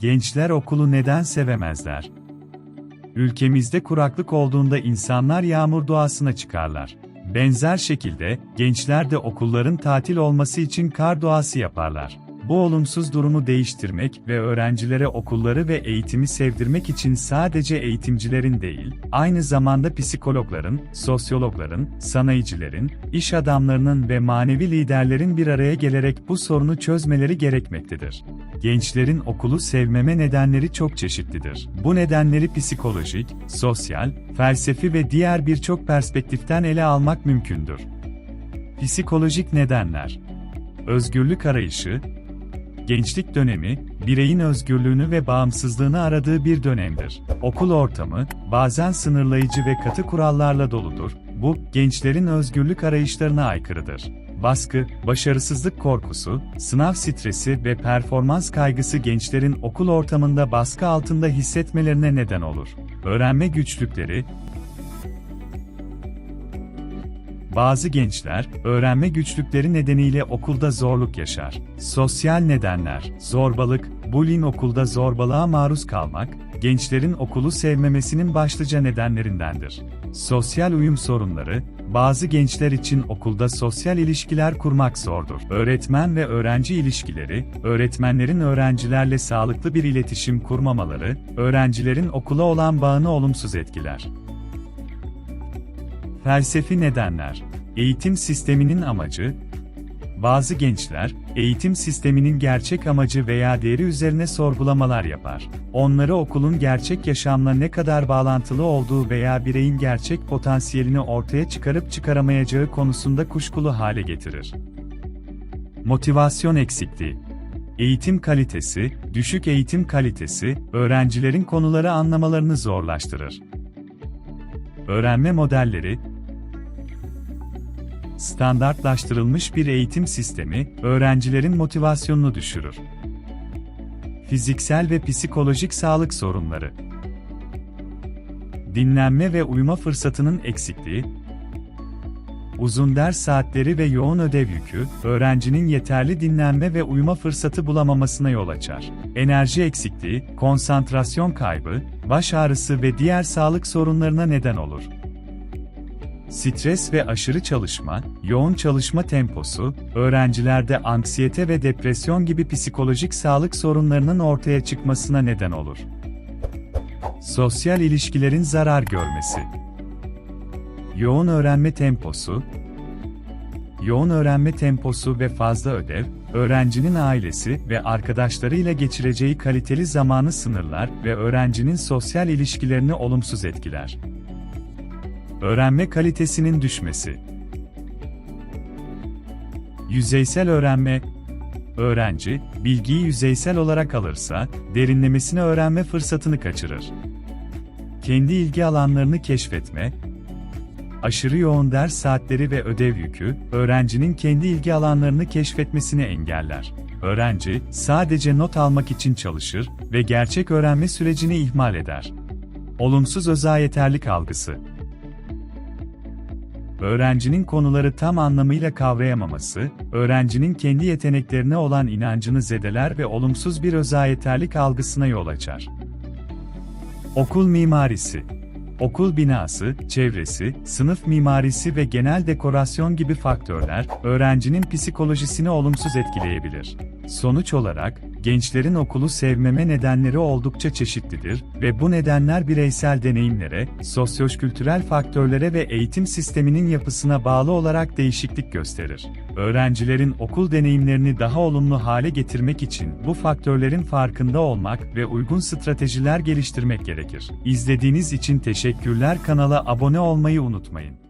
Gençler okulu neden sevemezler? Ülkemizde kuraklık olduğunda insanlar yağmur doğasına çıkarlar. Benzer şekilde, gençler de okulların tatil olması için kar doğası yaparlar. Bu olumsuz durumu değiştirmek ve öğrencilere okulları ve eğitimi sevdirmek için sadece eğitimcilerin değil, aynı zamanda psikologların, sosyologların, sanayicilerin, iş adamlarının ve manevi liderlerin bir araya gelerek bu sorunu çözmeleri gerekmektedir. Gençlerin okulu sevmeme nedenleri çok çeşitlidir. Bu nedenleri psikolojik, sosyal, felsefi ve diğer birçok perspektiften ele almak mümkündür. Psikolojik nedenler Özgürlük arayışı, Gençlik dönemi, bireyin özgürlüğünü ve bağımsızlığını aradığı bir dönemdir. Okul ortamı, bazen sınırlayıcı ve katı kurallarla doludur. Bu, gençlerin özgürlük arayışlarına aykırıdır. Baskı, başarısızlık korkusu, sınav stresi ve performans kaygısı gençlerin okul ortamında baskı altında hissetmelerine neden olur. Öğrenme güçlükleri, Bazı gençler, öğrenme güçlükleri nedeniyle okulda zorluk yaşar. Sosyal nedenler, zorbalık, bullying okulda zorbalığa maruz kalmak, gençlerin okulu sevmemesinin başlıca nedenlerindendir. Sosyal uyum sorunları, bazı gençler için okulda sosyal ilişkiler kurmak zordur. Öğretmen ve öğrenci ilişkileri, öğretmenlerin öğrencilerle sağlıklı bir iletişim kurmamaları, öğrencilerin okula olan bağını olumsuz etkiler. Felsefi nedenler. Eğitim sisteminin amacı, bazı gençler, eğitim sisteminin gerçek amacı veya değeri üzerine sorgulamalar yapar. Onları okulun gerçek yaşamla ne kadar bağlantılı olduğu veya bireyin gerçek potansiyelini ortaya çıkarıp çıkaramayacağı konusunda kuşkulu hale getirir. Motivasyon eksikliği. Eğitim kalitesi, düşük eğitim kalitesi, öğrencilerin konuları anlamalarını zorlaştırır. Öğrenme modelleri, Standartlaştırılmış bir eğitim sistemi, öğrencilerin motivasyonunu düşürür. Fiziksel ve psikolojik sağlık sorunları. Dinlenme ve uyuma fırsatının eksikliği, uzun ders saatleri ve yoğun ödev yükü, öğrencinin yeterli dinlenme ve uyuma fırsatı bulamamasına yol açar. Enerji eksikliği, konsantrasyon kaybı, baş ağrısı ve diğer sağlık sorunlarına neden olur. Stres ve aşırı çalışma, yoğun çalışma temposu, öğrencilerde anksiyete ve depresyon gibi psikolojik sağlık sorunlarının ortaya çıkmasına neden olur. Sosyal ilişkilerin zarar görmesi. Yoğun öğrenme temposu, yoğun öğrenme temposu ve fazla ödev, öğrencinin ailesi ve arkadaşlarıyla geçireceği kaliteli zamanı sınırlar ve öğrencinin sosyal ilişkilerini olumsuz etkiler. Öğrenme kalitesinin düşmesi. Yüzeysel öğrenme Öğrenci, bilgiyi yüzeysel olarak alırsa, derinlemesine öğrenme fırsatını kaçırır. Kendi ilgi alanlarını keşfetme, aşırı yoğun ders saatleri ve ödev yükü, öğrencinin kendi ilgi alanlarını keşfetmesini engeller. Öğrenci, sadece not almak için çalışır ve gerçek öğrenme sürecini ihmal eder. Olumsuz öza yeterlik algısı Öğrencinin konuları tam anlamıyla kavrayamaması, öğrencinin kendi yeteneklerine olan inancını zedeler ve olumsuz bir özayeterlik algısına yol açar. Okul mimarisi Okul binası, çevresi, sınıf mimarisi ve genel dekorasyon gibi faktörler, öğrencinin psikolojisini olumsuz etkileyebilir. Sonuç olarak, gençlerin okulu sevmeme nedenleri oldukça çeşitlidir ve bu nedenler bireysel deneyimlere, sosyo-kültürel faktörlere ve eğitim sisteminin yapısına bağlı olarak değişiklik gösterir. Öğrencilerin okul deneyimlerini daha olumlu hale getirmek için bu faktörlerin farkında olmak ve uygun stratejiler geliştirmek gerekir. İzlediğiniz için teşekkürler kanala abone olmayı unutmayın.